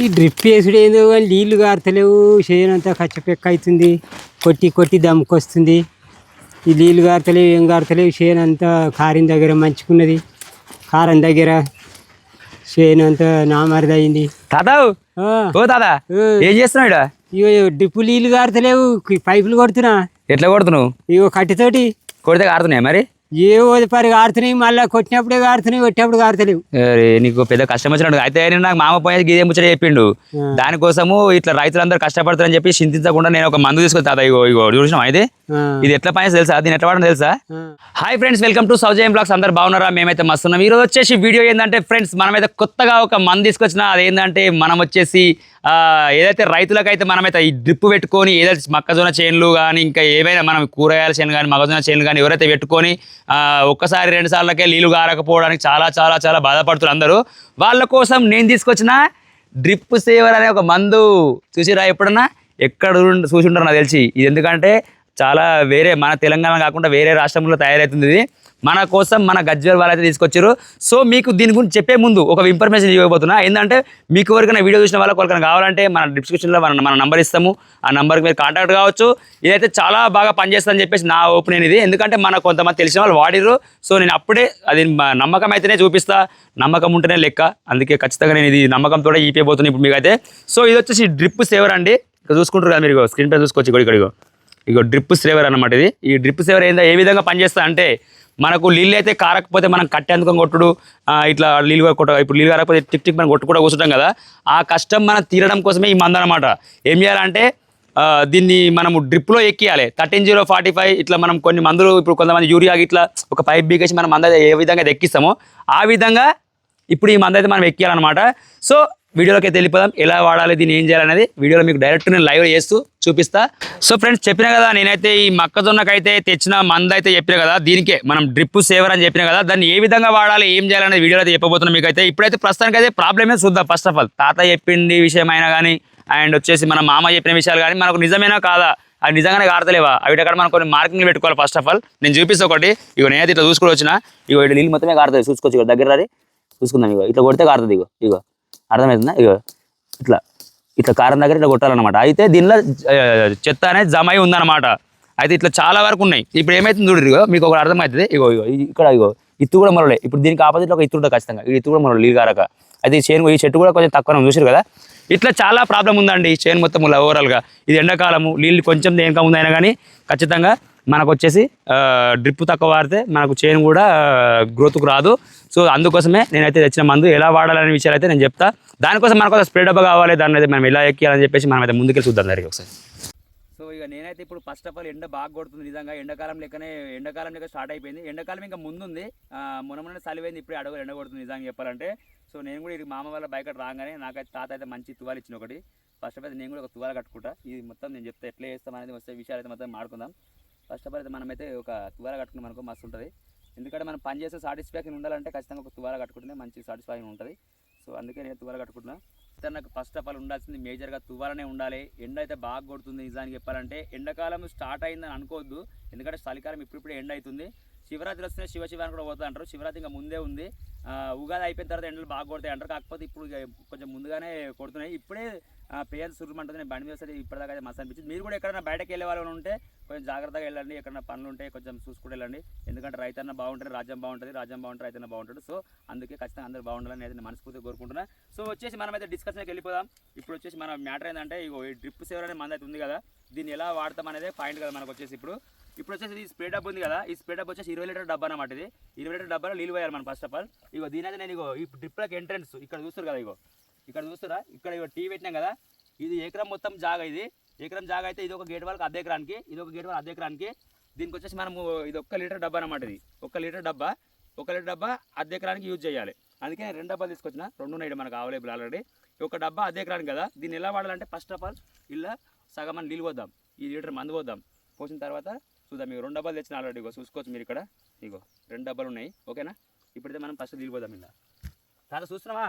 ఈ డ్రిప్ వేసుడు ఏందో కానీ నీళ్ళు గారుతలేవు. చేయనంతా కచ్చపెక్క అవుతుంది కొట్టి కొట్టి దమ్ముకొస్తుంది. ఈ నీళ్ళు గారుతలేవు ఏం గారుతలేవు. చేయనంతా కారం దగ్గర మంచుకున్నది. కారం దగ్గర చేయనంతా నామరిదయింది. తాతావు? ఓ తాతా ఏం చేస్తున్నావు ఈడ? ఇగో డ్రిప్పు నీళ్ళు గారుతలేవు. పైపులు కొడుతున్నా. ఎట్లా కొడుతున్నావు? ఇగో కట్టెతోటి. కొడితే కారుతున్నాయి మరి? ఏ పరి గారుతున్నాయి మళ్ళీ కొట్టినప్పుడే గారుతున్నాయి కొట్టినప్పుడు అరే నీకు పెద్ద కష్టం వచ్చినట్టు అయితే నేను నాకు మామ పోయి గీదే ముచ్చట చెప్పిండు. దానికోసము ఇట్లా రైతులందరూ కష్టపడతారని చెప్పి చింతించకుండా నేను ఒక మందు తీసుకొని తాత ఇగో ఇగో చూసినాం అయితే ఇది? ఎట్లా పని తెలుసా? దీని ఎట్లా వాడడం తెలుసా. Hi friends welcome to Saujayam blogs అందరు బాగున్నారా? మేమైతే మస్తున్నాం ఈరోజు వచ్చేసి వీడియో ఏంటంటే ఫ్రెండ్స్ మనమైతే కొత్తగా ఒక మంది తీసుకొచ్చిన అదేంటంటే మనం వచ్చేసి ఏదైతే రైతులకైతే మనమైతే ఈ డ్రిప్ పెట్టుకొని ఏదైతే మొక్కజొన్న చేనులు కానీ ఇంకా ఏవైనా మనం కూరగాయల చేను కానీ మొక్కజొన్న చేనులు కానీ ఎవరైతే పెట్టుకొని ఒక్కసారి రెండు సార్లకే నీళ్ళు గారకపోవడానికి చాలా చాలా చాలా బాధపడుతున్నారు అందరూ. వాళ్ళ కోసం నేను తీసుకొచ్చిన డ్రిప్ సేవర్ అనే ఒక మందు చూసిరా ఎప్పుడన్నా? ఎక్కడ చూసి ఉంటారు నాకు తెలిసి. ఇది ఎందుకంటే చాలా వేరే మన తెలంగాణ కాకుండా వేరే రాష్ట్రంలో తయారవుతుంది ఇది. మన కోసం మన గజ్వేల్ వాళ్ళు అయితే తీసుకొచ్చారు. సో మీకు దీని గురించి చెప్పే ముందు ఒక ఇన్ఫర్మేషన్ ఇవ్వబోతున్నా. ఏంటంటే మీకు ఎవరికైనా వీడియో చూసిన వాళ్ళకి ఎవరికైనా కావాలంటే మన డిస్క్రిప్షన్లో మన మన నంబర్ ఇస్తాము. ఆ నెంబర్కి మీరు కాంటాక్ట్ కావచ్చు. ఇదైతే చాలా బాగా పనిచేస్తుందని చెప్పేసి నా ఓపెన్ ఇది. ఎందుకంటే మన కొంతమంది తెలిసిన వాళ్ళు వాడిర్రు. సో నేను అప్పుడే అది నమ్మకం అయితేనే చూపిస్తా. నమ్మకం ఉంటేనే లెక్క. అందుకే ఖచ్చితంగా నేను ఇది నమ్మకంతో ఈపేయబోతున్నాను ఇప్పుడు మీకు అయితే సో ఇది వచ్చేసి డ్రిప్ సేవర్ అండి. ఇక్కడ చూసుకుంటారు కదా మీరు స్క్రీన్ పై చూసుకోవచ్చు. ఇక్కడ ఇక్కడ ఇగో డ్రిప్ సేవర్ అన్నమాట ఇది. ఈ డ్రిప్ సేవర్ ఏందో ఏ విధంగా పనిచేస్తా అంటే మనకు నీళ్ళు అయితే కారకపోతే మనం కట్టేందుకు కొట్టుడు ఇట్లా నీళ్ళు కొట్ట ఇప్పుడు నీళ్ళు కారకపోతే టిక్ టిక్ మనం కొట్టుకుంటూ కూర్చుంటాం కదా. ఆ కష్టం మనం తీరడం కోసమే ఈ మందు అనమాట ఏం చేయాలంటే దీన్ని మనము డ్రిప్లో ఎక్కియాలి. థర్టీన్ జీరో ఫార్టీ ఫైవ్ ఇట్లా మనం కొన్ని మందులు ఇప్పుడు కొంతమంది యూరియా ఇట్లా ఒక పైప్ బీకేసి మనం మంద ఏ విధంగా ఎక్కిస్తామో ఆ విధంగా ఇప్పుడు ఈ మందు అయితే మనం ఎక్కియాలన్నమాట. సో వీడియోలోకి అయితే ఎలా వాడాలి దీన్ని ఏం చేయాలనేది వీడియోలో మీకు డైరెక్ట్ నేను లైవ్ చేస్తూ చూపిస్తా. సో ఫ్రెండ్స్ చెప్పిన కదా నేనైతే ఈ మొక్కజొన్నకైతే తెచ్చిన మందు అయితే చెప్పిన కదా దీనికే మనం డ్రిప్ సేవర్ అని చెప్పిన కదా దాన్ని ఏ విధంగా వాడాలి ఏం చేయాలనేది వీడియోలో అయితే చెప్పబోతున్నాం మీకు అయితే ఇప్పుడైతే ప్రస్తుతానికి అయితే ప్రాబ్లమే చూద్దాం. ఫస్ట్ ఆఫ్ ఆల్ తాత చెప్పింది విషయం అయినా కానీ అండ్ వచ్చేసి మన మామ చెప్పిన విషయాలు కానీ మనకు నిజమేనా కాదా? అది నిజంగానే కాడతలేవా అవి అక్కడ మనం కొన్ని మార్కింగ్ పెట్టుకోవాలి ఫస్ట్ ఆఫ్ ఆల్ నేను చూపిస్తా ఒకటి. ఇగో నేనైతే ఇట్లా చూసుకొని వచ్చిన. ఇక నీళ్ళు మొత్తమే కారుతుంది. చూసుకోవచ్చు దగ్గర అది చూసుకుందాం ఇగో. ఇట్లా కొడితే కారుతుంది ఇగో. ఇగో. అర్థమవుతుందా? ఇగో ఇట్లా ఇట్లా కారం దగ్గర ఇట్లా కొట్టాలన్నమాట. అయితే దీనిలో చెత్త అనేది జమ అయి ఉందన్నమాట. అయితే ఇట్లా చాలా వరకు ఉన్నాయి. ఇప్పుడు ఏమైతుంది చూడు ఇగో మీకు ఒకటి అర్థమవుతుంది. ఇగో ఇగో ఇక్కడ ఇగో ఇత్తు కూడా మరలే ఇప్పుడు దీనికి ఆపోజిట్లో ఒక ఇత్తు ఉంటుంది ఖచ్చితంగా. ఈ ఇత్తు కూడా మరలు నీళ్ళు కారక అయితే ఈ చేను ఈ చెట్టు కూడా కొంచెం తక్కువ చూసారు కదా? ఇట్లా చాలా ప్రాబ్లం ఉందండి చైన్ మొత్తం ఓవరాల్గా ఇది ఎండాకాలము నీళ్ళు కొంచెం దేనికా ఉందైనా కానీ ఖచ్చితంగా మనకు వచ్చేసి డ్రిప్ తక్కువ వాడితే మనకు చైన్ కూడా గ్రోత్కు రాదు. సో అందుకోసమే నేనైతే తెచ్చిన మందు ఎలా వాడాలనే విషయాలు అయితే నేను చెప్తా. దానికోసం మనకు ఒక స్ప్రే డబ్బా కావాలి దాన్ని అయితే మనం ఎలా ఎక్కియాలని చెప్పేసి మనం అయితే ముందుకెళ్ళి చూద్దాం దానికి ఒకసారి. సో ఇక నేనైతే ఇప్పుడు ఫస్ట్ ఆఫ్ ఆల్ ఎండ బాగా కొడుతుంది నిజంగా. ఎండాకాలం లెక్కనే ఎండాకాలం లెక్క స్టార్ట్ అయిపోయింది. ఎండాకాలం ఇంకా ముందుంది. మొన్న మొన్న చలిపోయింది ఇప్పుడు అడవులు ఎండ కొడుతుంది నిజంగా చెప్పాలంటే. సో నేను కూడా ఇది మామ వాళ్ళ బయట రాగానే నాకైతే తాత అయితే మంచి తువాలు ఇచ్చిన ఒకటి. ఫస్ట్ ఆఫ్ ఆల్ నేను కూడా ఒక తువాలు కట్టుకుంటా. ఇది మొత్తం నేను చెప్తే ఎట్లా చేస్తాం అనేది వస్తే విషయాలు అయితే మొత్తం మాడుకుందాం ఫస్ట్ ఆఫ్ ఆల్ అయితే మనమైతే ఒక తువాల కట్టుకున్నాం అనుకో మస్తు ఉంటుంది. ఎందుకంటే మనం పని చేసే సాటిస్ఫాక్షన్ ఉండాలంటే ఖచ్చితంగా ఒక తువాల కట్టుకుంటే మంచి సాటిస్ఫాక్షన్ ఉంటుంది. సో అందుకే నేను తువాల కట్టుకుంటున్నా. అయితే నాకు ఫస్ట్ ఆఫ్ ఆల్ ఉండాల్సింది మేజర్గా తువ్వాలనే ఉండాలి. ఎండ అయితే బాగా కొడుతుంది నిజానికి చెప్పాలంటే. ఎండాకాలం స్టార్ట్ అయిందని అనుకోవద్దు. ఎందుకంటే చలికాలం ఇప్పుడిప్పుడే ఎండ అవుతుంది. శివరాత్రి వస్తే శివ శివ అని కూడా పోతా అంటారు. శివరాత్రి ఇంకా ముందే ఉంది. ఉగాది అయిపోయిన తర్వాత ఎండలు బాగా కొడతాయి అంటారు. కాకపోతే ఇప్పుడు కొంచెం ముందుగానే కొడుతున్నాయి. ఇప్పుడే పేరు సురుమంటుంది నేను బండి మీద సరే ఇప్పటిదాకా అయితే మస్తు అనిపించింది. మీరు కూడా ఎక్కడైనా బయటకు వెళ్ళే వాళ్ళు ఉంటే కొంచెం జాగ్రత్తగా వెళ్ళండి. ఎక్కడైనా పనులు ఉంటే కొంచెం చూసుకుంటూ వెళ్ళండి. ఎందుకంటే రైతన్న బాగుంటుంది రాజ్యం బాగుంటుంది రాజ్యం బాగుంటుంది రైతన్న బాగుంటుంది సో అందుకే ఖచ్చితంగా అందరూ బాగుండాలని అయితే మనస్ఫూర్తిగా కోరుకుంటున్నా. సో వచ్చేసి మనం అయితే డిస్కషన్కి వెళ్ళిపోదాం. ఇప్పుడు వచ్చేసి మన మ్యాటర్ ఏంటంటే ఇగో ఈ డ్రిప్ సేవర్ అనే మంది అయితే ఉంది కదా. దీన్ని ఎలా వాడతాం అనేది పాయింట్ కదా మనకు వచ్చేసి ఇప్పుడు ఇప్పుడు వచ్చేసి ఈ స్ప్రే డబ్బా ఉంది కదా. ఈ స్ప్రే డబ్బా వచ్చేసి ఇరవై లీటర్ డబ్బా అనమాట ఇది. ఇరవై లీటర్ డబ్బాలో నీళ్ళు పోయాలి మనం ఫస్ట్ ఆఫ్ ఆల్ ఇగో దీని అయితే నేను ఇగో ఈ డ్రిప్లకి ఎంట్రన్స్ ఇక్కడ చూస్తారు కదా ఇగో. ఇక్కడ చూస్తారా ఇక్కడ ఇగో టీ పెట్టినాం కదా. ఇది ఎకరం మొత్తం జాగా ఇది. ఎకరం జాగా అయితే ఇది ఒక గేట్ వరకు అర్ధ ఎకరానికి ఇది ఒక గేట్ వరకు అర్ధ ఎకరానికి. దీనికి వచ్చేసి మనము ఇది ఒక్క లీటర్ డబ్బా అనమాట ఇది. ఒక లీటర్ డబ్బా. ఒక లీటర్ డబ్బా అర్ధ ఎకరానికి యూజ్ చేయాలి. అందుకే నేను రెండు డబ్బాలు తీసుకొచ్చిన. రెండు ఉన్నాయి మనకు అవైలబుల్ ఆల్రెడీ ఒక డబ్బా అర్ధ ఎకరానికి కదా. దీన్ని ఎలా వాడాలంటే ఫస్ట్ ఆఫ్ ఆల్ ఇలా సగం అని నీళ్ళు పోద్దాం. ఈ లీటర్ మందు పోద్దాం. పోసిన తర్వాత చూద్దాం మీకు రెండు డబ్బాలు తెచ్చిన ఆల్రెడీ ఇగో చూసుకోవచ్చు మీరు ఇక్కడ. ఇగో రెండు డబ్బాలు ఉన్నాయి ఓకేనా? ఇప్పుడైతే మనం ఫస్ట్ నీళ్ళు పోదాం ఇలా తాత చూస్తున్నావా?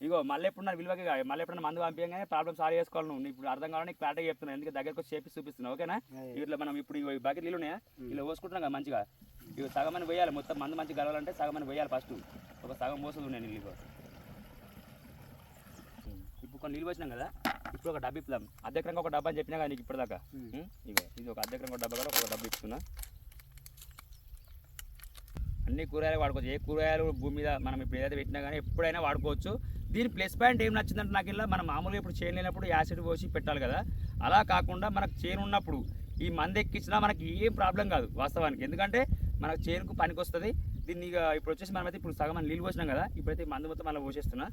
ఇగో మళ్ళీ ఎప్పుడు నా విలువకి కాదు. మళ్ళీ ఎప్పుడైనా మందు పంపించగానే ప్రాబ్లమ్ సాల్వ్ చేసుకోవాలి నువ్వు. ఇప్పుడు అర్థం కావాలని క్లారిటీగా చెప్తున్నాను ఎందుకంటే దగ్గరకు వచ్చి చేపి చూపిస్తున్నావు ఓకేనా? ఇట్లా మనం ఇప్పుడు ఇగో ఈ బకెట్ నీళ్ళు ఉన్నాయా? ఇలా పోసుకుంటున్నాం కదా మంచిగా. ఇవి సగం అని పోయాలి మొత్తం మందు మంచిగా కలవాలంటే సగం అని పోయాలి ఫస్ట్ ఒక సగం పోస్తుంది నేను నీళ్ళు ఇగో. కొన్ని నీళ్ళు వచ్చినాం కదా? ఇప్పుడు ఒక డబ్బా ఇప్పుదాం. అద్దెకరంగా ఒక డబ్బా అని చెప్పినా కానీ నీకు ఇప్పటిదాకా? ఇగో ఇది ఒక అద్దెకరంగా ఒక డబ్బా కూడా ఒక డబ్బా ఇస్తున్నా. అన్ని కూరగాయలు వాడుకోవచ్చు. ఏ కూరగాయలు భూమి మీద మనం ఇప్పుడు ఏదైతే పెట్టినా కానీ ఎప్పుడైనా వాడుకోవచ్చు. దీని ప్లస్ పాయింట్ ఏం నచ్చిందంటే నాకు ఇలా మనం మామూలుగా ఇప్పుడు చేను లేనప్పుడు యాసిడ్ పోసి పెట్టాలి కదా. అలా కాకుండా మనకు చేను ఉన్నప్పుడు ఈ మందు ఎక్కించినా మనకి ఏం ప్రాబ్లం కాదు వాస్తవానికి. ఎందుకంటే మనకు చేనుకు పనికి వస్తుంది. దీన్ని ఇక ఇప్పుడు వచ్చేసి మనమైతే ఇప్పుడు సగం నీళ్ళు పోసినాం కదా. ఇప్పుడైతే మందు మొత్తం మళ్ళీ పోసేస్తున్నా.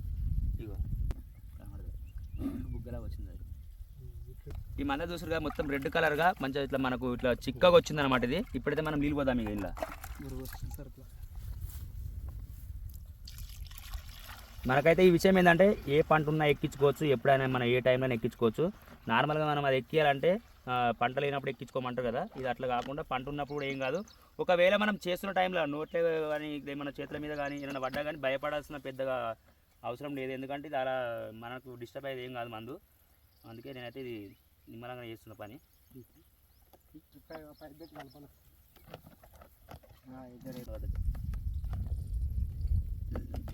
ఇగో. బుగ్గలా వచ్చింది ఈ మంద చూసారు కదా మొత్తం రెడ్ కలర్గా మంచిగా ఇట్లా మనకు ఇట్లా చిక్కగా వచ్చింది అనమాట ఇది. ఇప్పుడైతే మనం నీళ్ళు పోదాం ఇక ఇలా మనకైతే ఈ విషయం ఏంటంటే ఏ పంట ఉన్నా ఎక్కించుకోవచ్చు. ఎప్పుడైనా మనం ఏ టైంలో ఎక్కించుకోవచ్చు. నార్మల్గా మనం అది ఎక్కియాలంటే పంట లేనప్పుడు ఎక్కించుకోమంటారు కదా. ఇది అట్లా కాకుండా పంట ఉన్నప్పుడు ఏం కాదు. ఒకవేళ మనం చేస్తున్న టైంలో నోట్లే కానీ మన చేతుల మీద కానీ ఏమైనా పడ్డా కానీ భయపడాల్సిన పెద్దగా అవసరం లేదు. ఎందుకంటే ఇది అలా మనకు డిస్టర్బ్ అయ్యేది ఏం కాదు మందు. అందుకే నేనైతే ఇది నిమ్మలంగా చేస్తున్న పని.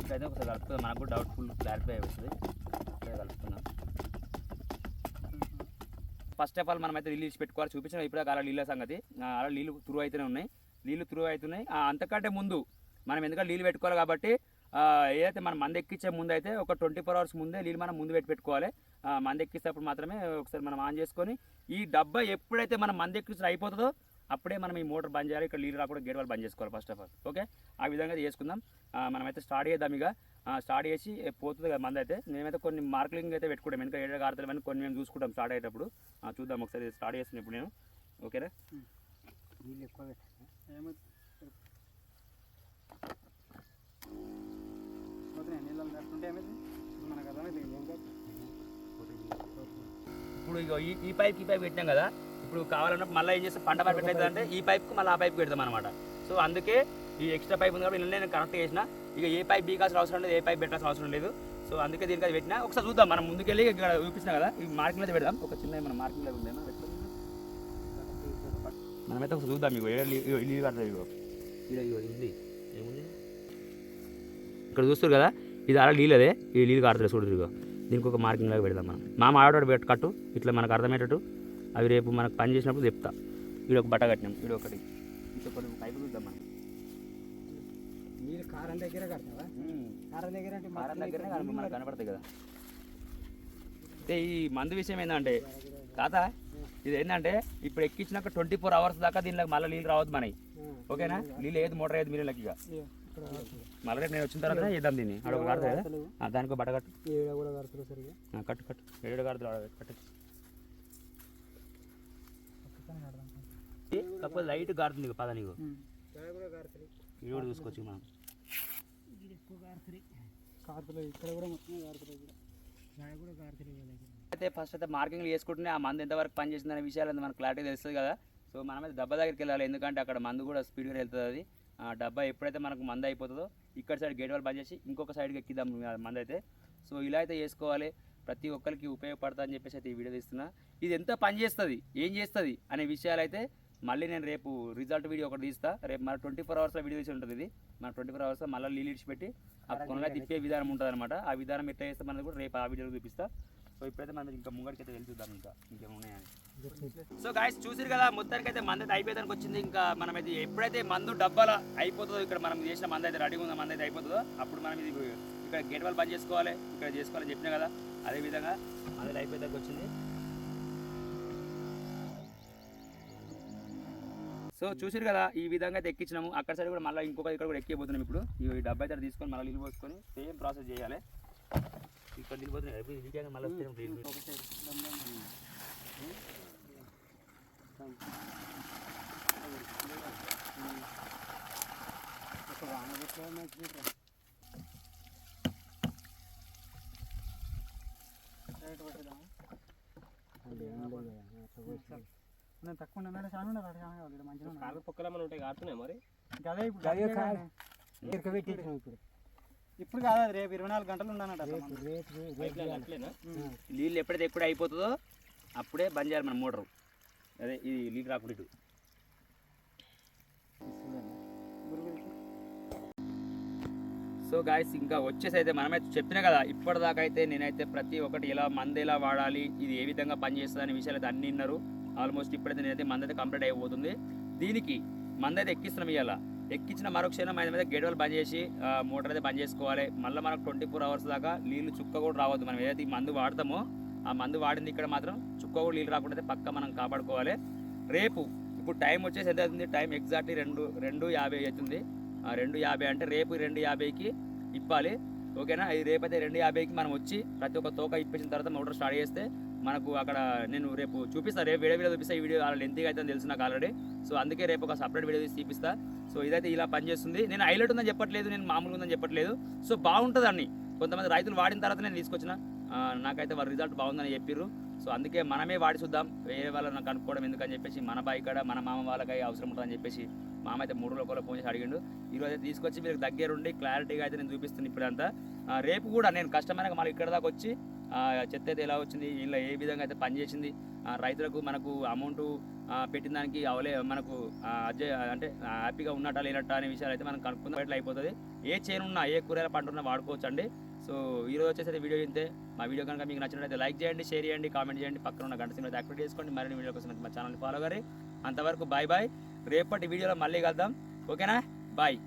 ఇక్కడైతే ఒకసారి కలుపుతుంది మనకు కూడా డౌట్ఫుల్ క్లారిఫై అవుతుంది. ఇక్కడే కలుపుతున్నాం ఫస్ట్ ఆఫ్ ఆల్ మనం అయితే నీళ్ళు పెట్టుకోవాలి. చూపించిన ఇప్పుడు అలా నీళ్ళ సంగతి. అలా నీళ్ళు తురువు అయితేనే ఉన్నాయి. నీళ్ళు తురువు అవుతున్నాయి అంతకంటే ముందు మనం ఎందుకంటే నీళ్ళు పెట్టుకోవాలి కాబట్టి ఏదైతే మనం మంది ఎక్కించే ముందు అయితే ఒక ట్వంటీ ఫోర్ అవర్స్ ముందే నీళ్ళు మనం ముందు పెట్టి పెట్టుకోవాలి. ఆ, మంది ఎక్కిస్తేప్పుడు మాత్రమే ఒకసారి మనం ఆన్ చేసుకొని ఈ డబ్బా ఎప్పుడైతే మనం మంది ఎక్కించడం అయిపోతుందో అప్పుడే మనం ఈ మోటార్ బంద్ చేయాలి. ఇక్కడ నీళ్ళు రాకుండా గేట్ వాళ్ళు బంద్ చేసుకోవాలి ఫస్ట్ ఆఫ్ ఆల్ ఓకే ఆ విధంగా చేసుకుందాం. మనం మనమైతే స్టార్ట్ చేద్దాం ఇక. స్టార్ట్ చేసి పోతుంది కదా మంది అయితే. మేమైతే కొన్ని మార్కింగ్ అయితే పెట్టుకుంటాం. ఎందుకంటే ఏడు ఆడతలేమని కొన్ని మేము చూసుకుంటాం స్టార్ట్ అయ్యేటప్పుడు. చూద్దాం ఒకసారి స్టార్ట్ చేస్తున్నాను ఇప్పుడు నేను. ఓకేనా నీళ్ళు ఎక్కువ ఇప్పుడు ఇగో ఈ ఈ పైప్ ఈ పైప్ పెట్టినాం కదా ఇప్పుడు కావాలన్నప్పుడు మళ్ళీ ఏం చేస్తే పంట పైప్ ఎట్లయితుంది అంటే ఈ పైప్కి మళ్ళీ ఆ పైప్ పెడతాం అనమాట సో అందుకే ఈ ఎక్స్ట్రా పైప్ ఉంది కాబట్టి ఇలా నేను కనెక్ట్ చేసిన. ఇక ఏ పైప్ బీకాల్సిన అవసరం లేదు ఏ పైప్ పెట్టాల్సిన అవసరం లేదు. సో అందుకే దీనికి అది పెట్టినా. ఒకసారి చూద్దాం మనం ముందుకెళ్ళి ఇక్కడ చూపించినా కదా ఈ మార్కింగ్ అయితే పెడదాం. ఒక చిన్న మన మార్కింగ్ అయితే ఉందేమో మనమైతే ఒకసారి చూద్దాం ఇగో ఏడ ఇల్లు ఇల్లు ఇగో. ఉంది ఏముంది? ఇక్కడ చూస్తారు కదా ఇది అలా నీళ్ళు అదే ఈ నీళ్ళు కాడుతుంది చూడదు ఇగో దీనికి ఒక మార్కింగ్ లాగా పెడదాం మనం. మా ఆడవాడు పెట్టు కట్టు ఇట్లా మనకు అర్థమయ్యేటట్టు అవి రేపు మనకు పని చేసినప్పుడు చెప్తా. వీడు ఒక బట్ట కట్టినాం వీడు ఒకటి. ఇంకొకటి పైపు చూద్దాం మనం. నీళ్ళు కారం దగ్గర కడతావా? కారం దగ్గర అంటే కారం దగ్గరనే కనప- మనకు కనపడతాయి కదా. అయితే ఈ మందు విషయం ఏంటంటే తాత ఇది ఏంటంటే ఇప్పుడు ఎక్కించినాక ట్వంటీ ఫోర్ అవర్స్ దాకా దీనిలో మళ్ళీ నీళ్ళు రావద్దు మనకి ఓకేనా? నీళ్ళు ఏది మోటార్ ఏది మీళ్ళకి ఇక. మళ్ళీ నేను వచ్చిన తర్వాత చేద్దాం దీన్ని. ఆడ ఒక కడతా కదా? ఆ, దానికి బట్ట కట్టు. ఈడ కూడా కడతారు సరిగా? ఆ, కట్టు కట్టు. ఏడు కడతా కట్టు. కాకపోతే లైట్ గారుతుంది ఇక పద నీకు. కడతారు ఇది కూడా చూసుకోవచ్చు మనం. అయితే ఫస్ట్ అయితే మార్కింగ్ చేసుకుంటూనే ఆ మందు ఎంతవరకు పనిచేసిందనే విషయాలు మనకు క్లారిటీ తెలుస్తుంది కదా. సో మనమైతే డబ్బా దగ్గరికి వెళ్ళాలి ఎందుకంటే అక్కడ మందు కూడా స్పీడ్గా వెళ్తుంది అది. డబ్బా ఎప్పుడైతే మనకు మందు అయిపోతుందో ఇక్కడ సైడ్ గేట్ వాళ్ళు బంద్ చేసి ఇంకొక సైడ్కి ఎక్కిద్దాం ఆ మందు అయితే. సో ఇలా అయితే చేసుకోవాలి. ప్రతి ఒక్కరికి ఉపయోగపడుతుంది అని చెప్పేసి అయితే ఈ వీడియో తీస్తున్నా. ఇది ఎంత పని చేస్తుంది? ఏం చేస్తుంది? అనే విషయాలు అయితే మళ్ళీ నేను రేపు రిజల్ట్ వీడియో ఒకటి తీస్తా. రేపు మన ట్వంటీ ఫోర్ అవర్స్లో వీడియో తీసి ఉంటుంది ఇది. మన ట్వంటీ ఫోర్ అవర్స్లో మళ్ళీ నీళ్ళు ఇడిచిపెట్టి ఆ కొనగా తిప్పే విధానం ఉంటుంది అనమాట ఆ విధానం ఎట్లా చేస్తే కూడా రేపు ఆ వీడియోలో చూపిస్తా. సో ఇప్పుడైతే మనం ఇంకా ముంగడికి అయితే వెళ్ళి చూద్దాం ఇంకా ఇంకేమున్నాయని సో గాయస్ చూసిరు కదా మొత్తానికి అయితే మంది అయితే అయిపోయేదానికి వచ్చింది. ఇంకా మనం అయితే ఎప్పుడైతే మందు డబ్బాల అయిపోతుందో ఇక్కడ మనం చేసిన మంది అయితే రెడీగా ఉన్న మంది అయితే అయిపోతుందో అప్పుడు మనం ఇది ఇక్కడ గేట్ వాళ్ళు బంద్ చేసుకోవాలి. ఇక్కడ చేసుకోవాలని చెప్పినా కదా అదే విధంగా మందులు అయిపోయేదానికి వచ్చింది. సో చూసిరు కదా ఈ విధంగా అయితే ఎక్కించినాము. అక్కడ సైడ్ కూడా మళ్ళీ ఇంకొక ఇక్కడ కూడా ఎక్కిపోతున్నాం ఇప్పుడు. ఈ డబ్బా అయితే తీసుకొని మళ్ళీ నీళ్ళు పోసుకొని సేమ్ ప్రాసెస్ చేయాలి. ఇక్కడ నీళ్ళు పోతున్నాయి ఇప్పుడు ఇది మళ్ళీ వస్తే నీళ్ళు. నేను తక్కువ ఉన్నాడు చాలా ఉన్నాడు అటు చాలా కావాలి మంచిగా ఉన్నాడు కాళ్ళ పొక్కల మనం ఉంటాయి కాడుతున్నాయి మరి గదే ఇప్పుడు గదే కాదు ఇరకబెట్టేసినాం ఇప్పుడు ఇప్పుడు కాదు అది రేపు ఇరవై నాలుగు గంటలు ఉన్నానట రేపు రేపు అట్లేనా? నీళ్ళు ఎప్పుడైతే ఎప్పుడు అయిపోతుందో అప్పుడే బంద్ చేయాలి మన మోటారు. అదే ఇది నీళ్ళు రాకుండా ఇటు. సో గాయస్ ఇంకా వచ్చేసి అయితే మనమైతే చెప్పిన కదా ఇప్పటిదాకా అయితే నేనైతే ప్రతి ఒక్కటి ఎలా మంది ఎలా వాడాలి ఇది ఏ విధంగా పనిచేస్తుంది అనే విషయాలు అయితే అన్ని విన్నారు. ఆల్మోస్ట్ ఇప్పుడైతే నేనైతే మందైతే కంప్లీట్ అయిపోతుంది. దీనికి మందైతే ఎక్కిస్తున్నాం ఇవాళ ఎక్కించిన మరుక్షణం ఆయన మీద గేట్ బంద్ చేసి మోటార్ అయితే బంద్ చేసుకోవాలి. మళ్ళీ మనకు ట్వంటీ ఫోర్ అవర్స్ దాకా నీళ్ళు చుక్క కూడా రావద్దు. మనం ఏదైతే ఈ మందు వాడతామో ఆ మందు వాడింది ఇక్కడ మాత్రం చుక్క కూడా నీళ్ళు రాకుండా అయితే పక్క మనం కాపాడుకోవాలి. రేపు ఇప్పుడు టైం వచ్చేసి ఎంత అవుతుంది? టైం ఎగ్జాక్ట్లీ రెండు రెండు యాభై అవుతుంది. రెండు యాభై అంటే రేపు రెండు యాభైకి ఇప్పాలి. ఓకేనా? ఇది రేపైతే రెండు యాభైకి మనం వచ్చి ప్రతి ఒక్క తోక ఇప్పించిన తర్వాత మోటార్ స్టార్ట్ చేస్తే మనకు అక్కడ నేను రేపు చూపిస్తాను రేపు వీడియో వీడియో చూపిస్తా. ఈ వీడియో లెంతీగా అయితే తెలుసు నాకు ఆల్రెడీ సో అందుకే రేపు ఒక సపరేట్ వీడియో తీసి చూపిస్తా. సో ఇదైతే ఇలా పనిచేస్తుంది. నేను హైలైట్ ఉందని చెప్పట్లేదు నేను మామూలుగా ఉందని చెప్పట్లేదు. సో బాగుంటుంది అన్ని. కొంతమంది రైతులు వాడిన తర్వాత నేను తీసుకొచ్చిన. నాకైతే వాళ్ళ రిజల్ట్ బాగుందని చెప్పిర్రు. సో అందుకే మనమే వాడి చూద్దాం. వేరే వాళ్ళని కనుక్కోవడం ఎందుకని చెప్పేసి మన బాయి కాడ మన మామ వాళ్ళకి అవసరం ఉంటుందని చెప్పేసి మామ అయితే మూడు రోజుల ఫోన్ చేసి అడిగిండు. ఈరోజు అయితే తీసుకొచ్చి మీరు దగ్గరుండి క్లారిటీగా అయితే నేను చూపిస్తాను ఇప్పుడంతా. రేపు కూడా నేను కష్టమైన మళ్ళీ ఇక్కడ దాకా వచ్చి చెత్త అయితే ఎలా వచ్చింది ఇలా ఏ విధంగా అయితే పనిచేసింది ఆ, రైతులకు మనకు అమౌంట్ పెట్టిన దానికి అవలే మనకు అంటే హ్యాపీగా ఉన్నట్టా లేనట్టా అనే విషయాలు అయితే మనం కనుక్కున్న బయట అయిపోతుంది. ఏ చేను ఉన్నా ఏ కూరగాయల పంట ఉన్నా వాడుకోవచ్చు అండి సో ఈరోజు వచ్చేసి వీడియో ఇంతే. మా వీడియో కనుక మీకు నచ్చినట్లయితే లైక్ చేయండి షేర్ చేయండి కామెంట్ చేయండి. పక్కన ఉన్న గంట సింబల్ యాక్టివేట్ చేసుకోండి. మరిన్ని వీడియో కోసం మా ఛానల్ ఫాలో గారి అంతవరకు బాయ్ బాయ్ రేపటి వీడియోలో మళ్ళీ కలుద్దాం. ఓకేనా? బాయ్